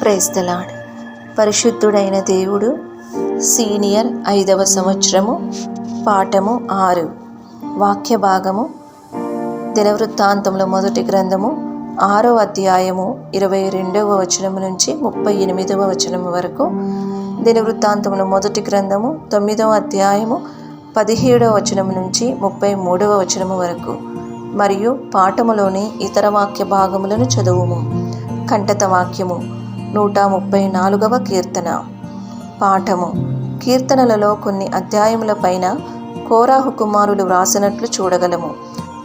Praise the Lord పరిశుద్ధుడైన దేవుడు senior ఐదవ సంవత్సరము పాఠము ఆరు వాక్య భాగము దినవృత్తాంతంలో మొదటి గ్రంథము ఆరో అధ్యాయము ఇరవై రెండవ వచనము నుంచి ముప్పై ఎనిమిదవ వచనము వరకు దినవృత్తాంతంలో మొదటి గ్రంథము తొమ్మిదవ అధ్యాయము పదిహేడవ వచనము నుంచి ముప్పై మూడవ వచనము వరకు మరియు పాఠములోని ఇతర వాక్య భాగములను చదువుము. కంటత వాక్యము నూట ముప్పై నాలుగవ కీర్తన పాఠము. కీర్తనలలో కొన్ని అధ్యాయముల పైన కోరాహు కుమారులు వ్రాసినట్లు చూడగలము.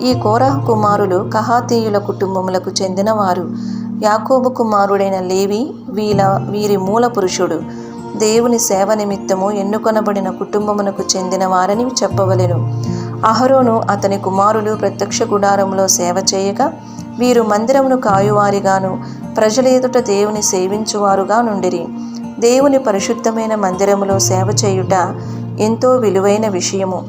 ఈ కోరాహు కుమారులు కహాతీయుల కుటుంబములకు చెందినవారు. యాకోబు కుమారుడైన లేవి వీల వీరి మూల పురుషుడు. దేవుని సేవ నిమిత్తము ఎన్నుకొనబడిన కుటుంబమునకు చెందిన వారని చెప్పవలెను. అహరోను అతని కుమారులు ప్రత్యక్ష గుడారంలో సేవ చేయగా వీరు మందిరమును కాయువారిగాను ప్రజల ఎదుట దేవుని సేవించువారుగా నుండిరి. దేవుని పరిశుద్ధమైన మందిరములో సేవ చేయుట ఎంతో విలువైన విషయము.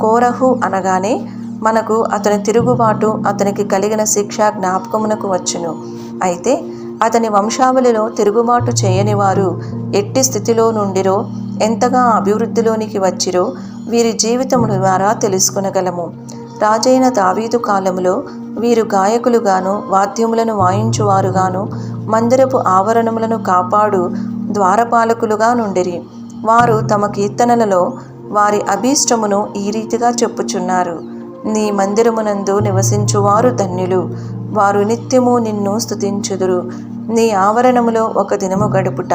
కోరహు అనగానే మనకు అతని తిరుగుబాటు అతనికి కలిగిన శిక్ష జ్ఞాపకమునకు వచ్చును. అయితే అతని వంశావళిలో తిరుగుబాటు చేయని వారు ఎట్టి స్థితిలో నుండిరో ఎంతగా అభివృద్ధిలోనికి వచ్చిరో వీరి జీవితము ద్వారా తెలుసుకునగలము. రాజైన దావీదు కాలములో వీరు గాయకులుగాను వాద్యములను వాయించువారుగాను మందిరపు ఆవరణములను కాపాడు ద్వారపాలకులుగా నుండిరి. వారు తమ కీర్తనలలో వారి అభీష్టమును ఈ రీతిగా చెప్పుచున్నారు. నీ మందిరమునందు నివసించువారు ధన్యులు. వారు నిత్యము నిన్ను స్తుతించుదురు. నీ ఆవరణములో ఒక దినము గడుపుట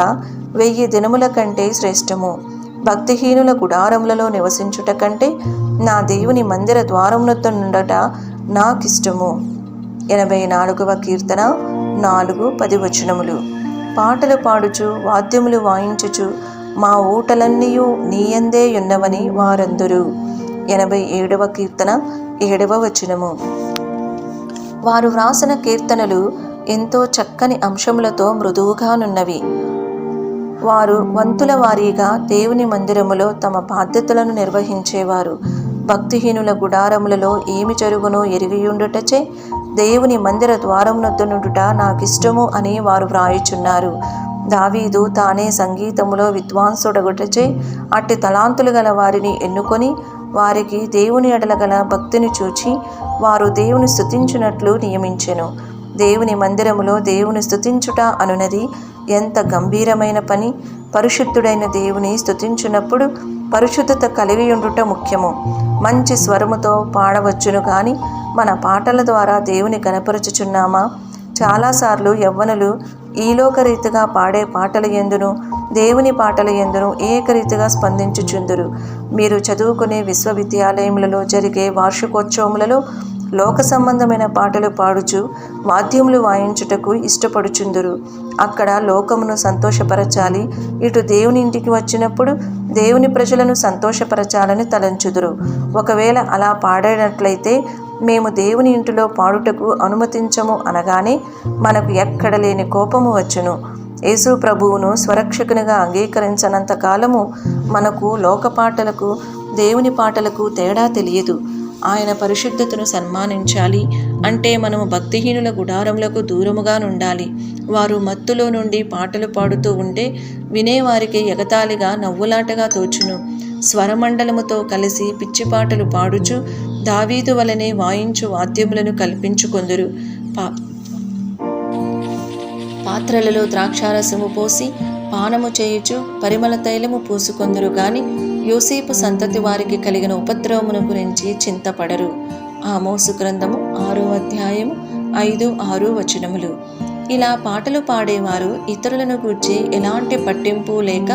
వెయ్యి దినముల కంటే శ్రేష్టము. భక్తిహీనుల గుడారములలో నివసించుట కంటే నా దేవుని మందిర ద్వారమునొద్ద నుండట నాకిష్టము. ఎనభై నాలుగవ కీర్తన నాలుగు పది వచనములు. పాటలు పాడుచు వాద్యములు వాయించుచు మా ఊటలన్నీయు నీయందే ఉన్నవని వారందరూ. ఎనభై ఏడవ కీర్తన ఏడవ వచనము. వారు వ్రాసిన కీర్తనలు ఎంతో చక్కని అంశములతో మృదువుగానున్నవి. వారు వంతుల వారీగా దేవుని మందిరములో తమ బాధ్యతలను నిర్వహించేవారు. భక్తిహీనుల గుడారములలో ఏమి జరుగునో ఎరిగియుండుటచే దేవుని మందిర ద్వారమునొద్దనుడుట నాకిష్టము అని వారు వ్రాయుచున్నారు. దావీదు తానే సంగీతములో విద్వాంసుడగుటచే అట్టి తలాంతులు గల వారిని ఎన్నుకొని వారికి దేవుని ఎడల గల భక్తిని చూచి వారు దేవుని స్థుతించినట్లు నియమించెను. దేవుని మందిరములో దేవుని స్థుతించుట అనునది. ఎంత గంభీరమైన పని! పరిశుద్ధుడైన దేవుని స్తుతించున్నప్పుడు పరిశుద్ధత కలిగి ఉండుట ముఖ్యము. మంచి స్వరముతో పాడవచ్చును కానీ మన పాటల ద్వారా దేవుని కనపరచుచున్నామా? చాలాసార్లు యవ్వనులు ఈలోకరీతిగా పాడే పాటల ఎందును? దేవుని పాటల ఎందును? ఏకరీతిగా స్పందించుచుందురు. మీరు చదువుకునే విశ్వవిద్యాలయములలో జరిగే వార్షికోత్సవములలో లోక సంబంధమైన పాటలు పాడుచు వాద్యములు వాయించుటకు ఇష్టపడుచుందురు. అక్కడ లోకమును సంతోషపరచాలి. ఇటు దేవుని ఇంటికి వచ్చినప్పుడు దేవుని ప్రజలను సంతోషపరచాలని తలంచుదురు. ఒకవేళ అలా పాడేటట్లయితే మేము దేవుని ఇంటిలో పాడుటకు అనుమతించము అనగానే మనకు ఎక్కడ లేని కోపము వచ్చును. యేసు ప్రభువును స్వరక్షకునిగా అంగీకరించనంత కాలము మనకు లోక పాటలకు దేవుని పాటలకు తేడా తెలియదు. ఆయన పరిశుద్ధతను సన్మానించాలి. అంటే మనము భక్తిహీనుల గుడారములకు దూరముగా నుండాలి. వారు మత్తులో నుండి పాటలు పాడుతూ ఉంటే వినేవారికి ఎగతాళిగా నవ్వులాటగా తోచును. స్వరమండలముతో కలిసి పిచ్చిపాటలు పాడుచు దావీదు వలనే వాయించు వాద్యములను కల్పించుకొందురు. పా పాత్రలలో ద్రాక్షారసము పోసి పానము చేయుచు పరిమళ తైలము పూసుకొందురు గాని యోసేపు సంతతి వారికి కలిగిన ఉపద్రవమును గురించి చింతపడరు. ఆ మోసు గ్రంథము ఆరో అధ్యాయము ఐదు ఆరు వచనములు. ఇలా పాటలు పాడేవారు ఇతరులను గూర్చి ఎలాంటి పట్టింపు లేక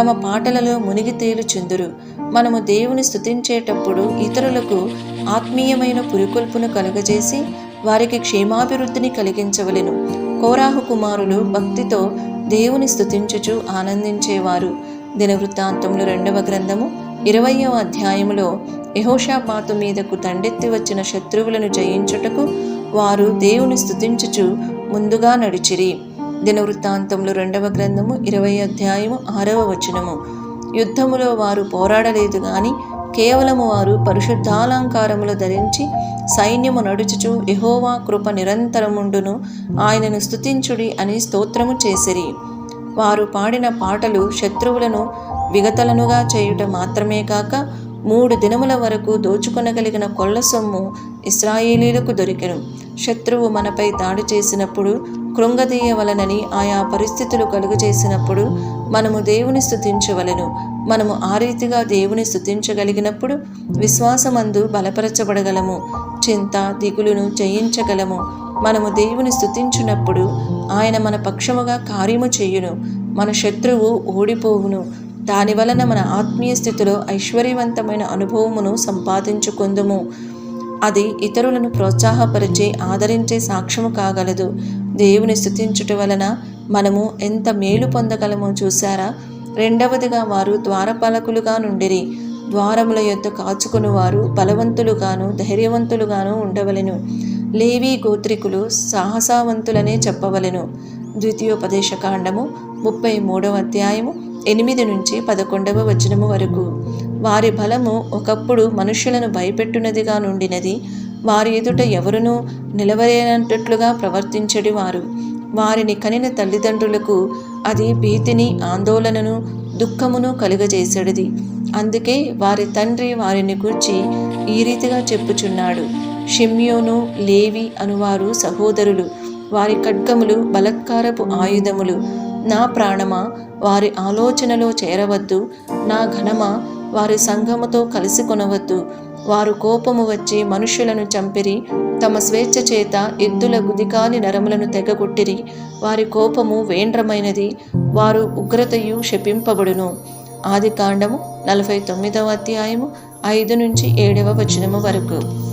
తమ పాటలలో మునిగి తేలుచుందురు. మనము దేవుని స్థుతించేటప్పుడు ఇతరులకు ఆత్మీయమైన పురికొల్పును కలుగజేసి వారికి క్షేమాభివృద్ధిని కలిగించవలెను. కోరాహు కుమారులు భక్తితో దేవుని స్థుతించుచు ఆనందించేవారు. దినవృత్తాంతములు రెండవ గ్రంథము ఇరవయవ అధ్యాయములో యహోషాపాతు మీదకు దండెత్తి వచ్చిన శత్రువులను జయించుటకు వారు దేవుని స్థుతించుచు ముందుగా నడిచిరి. దినవృత్తాంతములు రెండవ గ్రంథము ఇరవై అధ్యాయము ఆరవ వచనము. యుద్ధములో వారు పోరాడలేదు గాని కేవలము వారు పరిశుద్ధాలంకారములు ధరించి సైన్యము నడుచుచు యహోవా కృప నిరంతరముండును ఆయనను స్తుతించుడి అని స్తోత్రము చేసిరి. వారు పాడిన పాటలు శత్రువులను విగతలనుగా చేయుట మాత్రమే కాక మూడు దినముల వరకు దోచుకొనగలిగిన కొల్ల సొమ్ము ఇస్రాయేలీలకు దొరికెను. శత్రువు మనపై దాడి చేసినప్పుడు కృంగదీయవలనని ఆయా పరిస్థితులు కలుగజేసినప్పుడు మనము దేవుని స్థుతించవలెను మనము ఆ రీతిగా దేవుని స్థుతించగలిగినప్పుడు విశ్వాసమందు బలపరచబడగలము. చింత దిగులును జయించగలము. మనము దేవుని స్థుతించినప్పుడు ఆయన మన పక్షముగా కార్యము చేయును. మన శత్రువు ఓడిపోవును. దాని వలన మన ఆత్మీయ స్థితిలో ఐశ్వర్యవంతమైన అనుభవమును సంపాదించుకుందుము. అది ఇతరులను ప్రోత్సాహపరిచే ఆదరించే సాక్ష్యము కాగలదు. దేవుని స్థుతించుట వలన మనము ఎంత మేలు పొందగలమో చూసారా రెండవదిగా వారు ద్వారపాలకులుగా నుండిరి. ద్వారముల యొద్ద కాచుకుని వారు బలవంతులుగాను ధైర్యవంతులుగాను ఉండవలెను. లేవీ గోత్రికులు సాహసావంతులనే చెప్పవలెను. ద్వితీయోపదేశ కాండము ముప్పై మూడవ అధ్యాయము ఎనిమిది నుంచి పదకొండవ వచనము వరకు. వారి బలము ఒకప్పుడు మనుష్యులను భయపెట్టునదిగా నుండినది. వారి ఎదుట ఎవరునూ నిలవలేనట్టుగా ప్రవర్తించడి వారు వారిని కనిన తల్లిదండ్రులకు అది భీతిని ఆందోళనను దుఃఖమును కలుగజేసేడిది. అందుకే వారి తండ్రి వారిని గూర్చి ఈ రీతిగా చెప్పుచున్నాడు. షిమ్యోను లేవి అనువారు సహోదరులు. వారి ఖడ్గములు బలత్కారపు ఆయుధములు. నా ప్రాణమా వారి ఆలోచనలో చేరవద్దు. నా ఘనమా వారి సంఘముతో కలిసి కొనవద్దు. వారు కోపము వచ్చి మనుషులను చంపిరి. తమ స్వేచ్ఛ చేత ఎద్దుల గుదికాని నరములను తెగగొట్టిరి. వారి కోపము వేండ్రమైనది. వారు ఉగ్రతయు శపింపబడును. ఆది కాండము నలభై తొమ్మిదవ అధ్యాయము ఐదు నుంచి ఏడవ వచనము వరకు.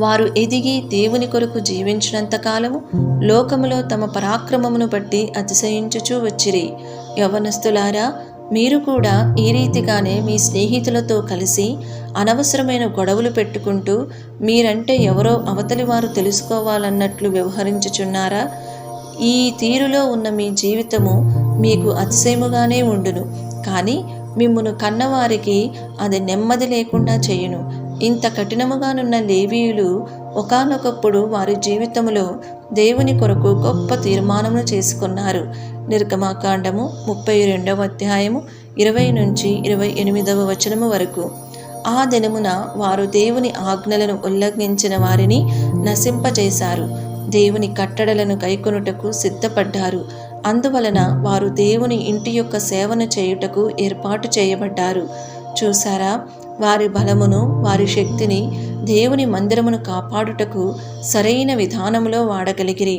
వారు ఎదిగి దేవుని కొరకు జీవించినంత కాలము లోకములో తమ పరాక్రమమును బట్టి అతిశయించుచూ వచ్చిరి. యవనస్తులారా మీరు కూడా ఈ రీతిగానే మీ స్నేహితులతో కలిసి అనవసరమైన గొడవలు పెట్టుకుంటూ మీరంటే ఎవరో అవతలి వారు తెలుసుకోవాలన్నట్లు వ్యవహరించుచున్నారా? ఈ తీరులో ఉన్న మీ జీవితము మీకు అతిశయముగానే ఉండును. కానీ మిమ్మను కన్నవారికి అది నెమ్మది లేకుండా చేయును. ఇంత కఠినముగానున్న లేవీయులు ఒకానొకప్పుడు వారి జీవితంలో దేవుని కొరకు గొప్ప తీర్మానమును చేసుకున్నారు. నిర్గమాకాండము ముప్పై రెండవ అధ్యాయము ఇరవై నుంచి ఇరవై ఎనిమిదవ వచనము వరకు. ఆ దినమున వారు దేవుని ఆజ్ఞలను ఉల్లంఘించిన వారిని నశింపజేశారు. దేవుని కట్టడలను గైకొనుటకు సిద్ధపడ్డారు. అందువలన వారు దేవుని ఇంటి యొక్క సేవను చేయుటకు ఏర్పాటు చేయబడ్డారు. చూసారా వారి బలమును వారి శక్తిని దేవుని మందిరమును కాపాడుటకు సరైన విధానములో వాడగలిగిరి.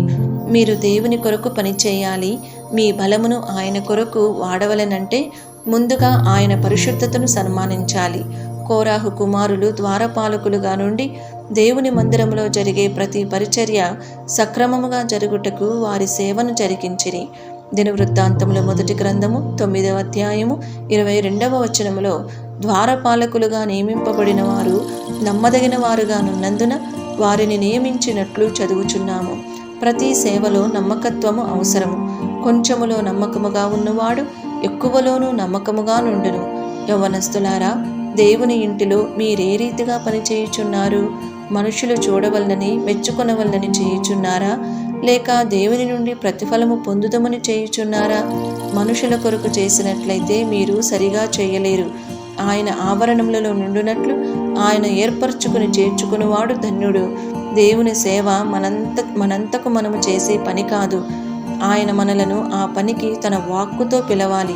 మీరు దేవుని కొరకు పనిచేయాలి మీ బలమును ఆయన కొరకు వాడవలనంటే ముందుగా ఆయన పరిశుద్ధతను సన్మానించాలి. కోరాహు కుమారులు ద్వారపాలకులుగా నుండి దేవుని మందిరములో జరిగే ప్రతి పరిచర్య సక్రమముగా జరుగుటకు వారి సేవను జరిగించిరి. దినవృత్తాంతముల మొదటి గ్రంథము తొమ్మిదవ అధ్యాయము ఇరవై రెండవ వచనములో ద్వారపాలకులుగా నియమింపబడిన వారు నమ్మదగిన వారుగానున్నందున వారిని నియమించినట్లు చదువుచున్నాము. ప్రతి సేవలో నమ్మకత్వము అవసరము. కొంచెములో నమ్మకముగా ఉన్నవాడు ఎక్కువలోనూ నమ్మకముగా నుండును. యవనస్తులారా దేవుని ఇంటిలో మీరే రీతిగా పనిచేయుచున్నారు? మనుషులు చూడవలనని మెచ్చుకొనవలనని చేయుచున్నారా? లేక దేవుని నుండి ప్రతిఫలము పొందుదమని చేయుచున్నారా? మనుషుల కొరకు చేసినట్లయితే మీరు సరిగా చేయలేరు. ఆయన ఆవరణములలో నుండునట్లు ఆయన ఏర్పరచుకుని చేర్చుకునివాడు ధన్యుడు. దేవుని సేవ మనంత మనంతకు మనము చేసే పని కాదు. ఆయన మనలను ఆ పనికి తన వాక్కుతో పిలవాలి.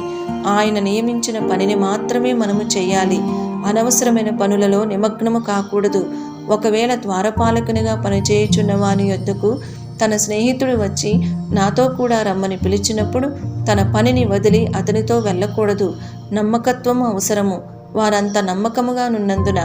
ఆయన నియమించిన పనిని మాత్రమే మనము చేయాలి. అనవసరమైన పనులలో నిమగ్నము కాకూడదు. ఒకవేళ ద్వారపాలకునిగా పనిచేయుచున్న వాని యొద్దకు తన స్నేహితుడు వచ్చి నాతో కూడా రమ్మని పిలిచినప్పుడు తన పనిని వదిలి అతనితో వెళ్ళకూడదు. నమ్మకత్వము అవసరము. వారంత నమ్మకముగా నున్నందున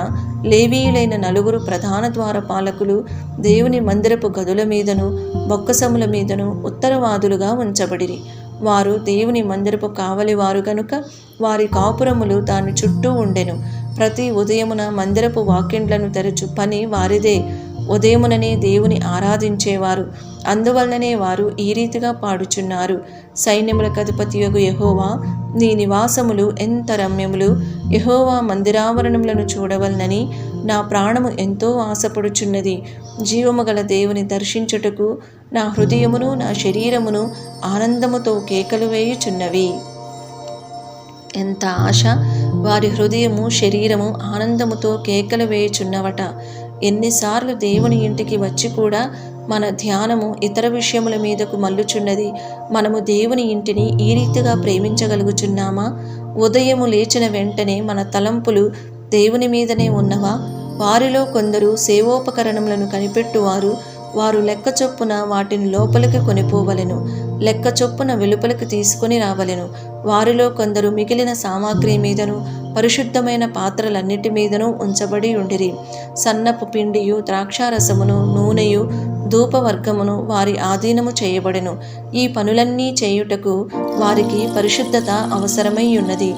లేవీయులైన నలుగురు ప్రధాన ద్వారపాలకులు దేవుని మందిరపు గదుల మీదను బొక్కసముల మీదను ఉత్తరవాదులుగా ఉంచబడిరి. వారు దేవుని మందిరపు కావలి వారు గనుక వారి కాపురములు దాని చుట్టూ ఉండెను. ప్రతి ఉదయమున మందిరపు వాకిండ్లను తెరచు పని వారిదే. ఉదయముననే దేవుని ఆరాధించేవారు. అందువలననే వారు ఈ రీతిగా పాడుచున్నారు. సైన్యముల కధిపతి అధిపతియగు యహోవా నీ నివాసములు ఎంత రమ్యములు. యహోవా మందిరావరణములను చూడవలనని నా ప్రాణము ఎంతో ఆశపడుచున్నది. జీవము గల దేవుని దర్శించుటకు నా హృదయమును నా శరీరమును ఆనందముతో కేకలు వేయుచున్నవి. ఎంత ఆశ. వారి హృదయము శరీరము ఆనందముతో కేకలు వేయుచున్నవట. ఎన్నిసార్లు దేవుని ఇంటికి వచ్చి కూడా మన ధ్యానము ఇతర విషయముల మీదకు మల్లుచున్నది మనము దేవుని ఇంటిని ఈ రీతిగా ప్రేమించగలుగుచున్నామా? ఉదయము లేచిన వెంటనే మన తలంపులు దేవుని మీదనే ఉన్నవా? వారిలో కొందరు సేవోపకరణములను కనిపెట్టువారు. వారు లెక్క చొప్పున వాటిని లోపలికి కొనిపోవలెను లెక్క చొప్పున వెలుపలికి తీసుకొని రావలెను. వారిలో కొందరు మిగిలిన సామాగ్రి మీదను పరిశుద్ధమైన పాత్రలన్నిటి మీదను ఉంచబడి ఉండిరి. సన్నపు పిండియు ద్రాక్షారసమును నూనెయు ధూపవర్గమును వారి ఆధీనము చేయబడెను. ఈ పనులన్నీ చేయుటకు వారికి పరిశుద్ధత అవసరమై ఉన్నది.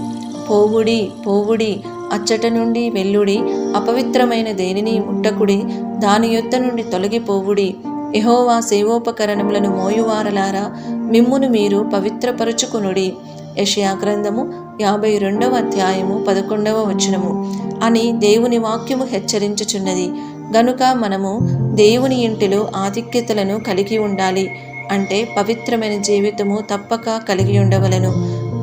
పోవుడి పోవుడి అచ్చట నుండి వెల్లుడి అపవిత్రమైన దేనిని ముట్టకుడి దాని యొద్ద నుండి తొలగిపోవుడి. ఎహోవా సేవోపకరణములను మోయువారలారా మిమ్మును మీరు పవిత్రపరుచుకునుడి. యషయా గ్రంథము యాభై రెండవ అధ్యాయము పదకొండవ వచనము. అని దేవుని వాక్యము హెచ్చరించుచున్నది. గనుక మనము దేవుని ఇంటిలో ఆధిక్యతలను కలిగి ఉండాలి అంటే పవిత్రమైన జీవితము తప్పక కలిగి ఉండవలను.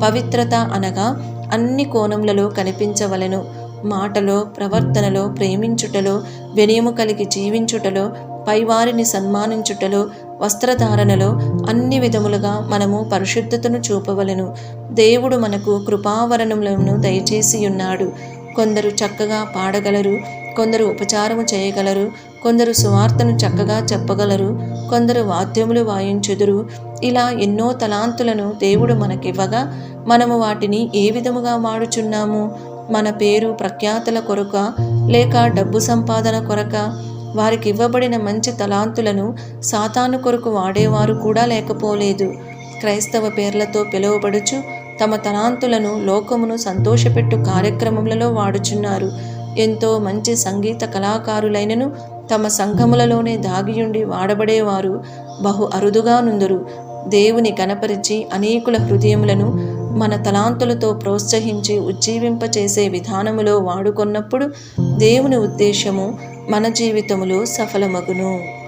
పవిత్రత అనగా అన్ని కోణములలో కనిపించవలెను. మాటలో ప్రవర్తనలో ప్రేమించుటలో వినయము కలిగి జీవించుటలో పైవారిని సన్మానించుటలో వస్త్రధారణలో అన్ని విధములుగా మనము పరిశుద్ధతను చూపవలను. దేవుడు మనకు కృపావరణములను దయచేసి ఉన్నాడు. కొందరు చక్కగా పాడగలరు కొందరు ఉపచారము చేయగలరు కొందరు సువార్తను చక్కగా చెప్పగలరు కొందరు వాద్యములు వాయించుదురు. ఇలా ఎన్నో తలాంతులను దేవుడు మనకివ్వగా మనము వాటిని ఏ విధముగా వాడుచున్నాము? మన పేరు ప్రఖ్యాతల కొరక లేక డబ్బు సంపాదన కొరక వారికి ఇవ్వబడిన మంచి తలాంతులను సాతాను కొరకు వాడేవారు కూడా లేకపోలేదు. క్రైస్తవ పేర్లతో పిలువబడుచు తమ తలాంతులను లోకమును సంతోషపెట్టు కార్యక్రమములలో వాడుచున్నారు. ఎంతో మంచి సంగీత కళాకారులైనను తమ సంఘములలోనే దాగియుండి వాడబడేవారు బహు అరుదుగా నుందురు. దేవుని కనపరిచి అనేకుల హృదయములను మన తలాంతులతో ప్రోత్సహించి ఉజ్జీవింపచేసే విధానములో వాడుకొన్నప్పుడు దేవుని ఉద్దేశము మన జీవితములో సఫలమగును.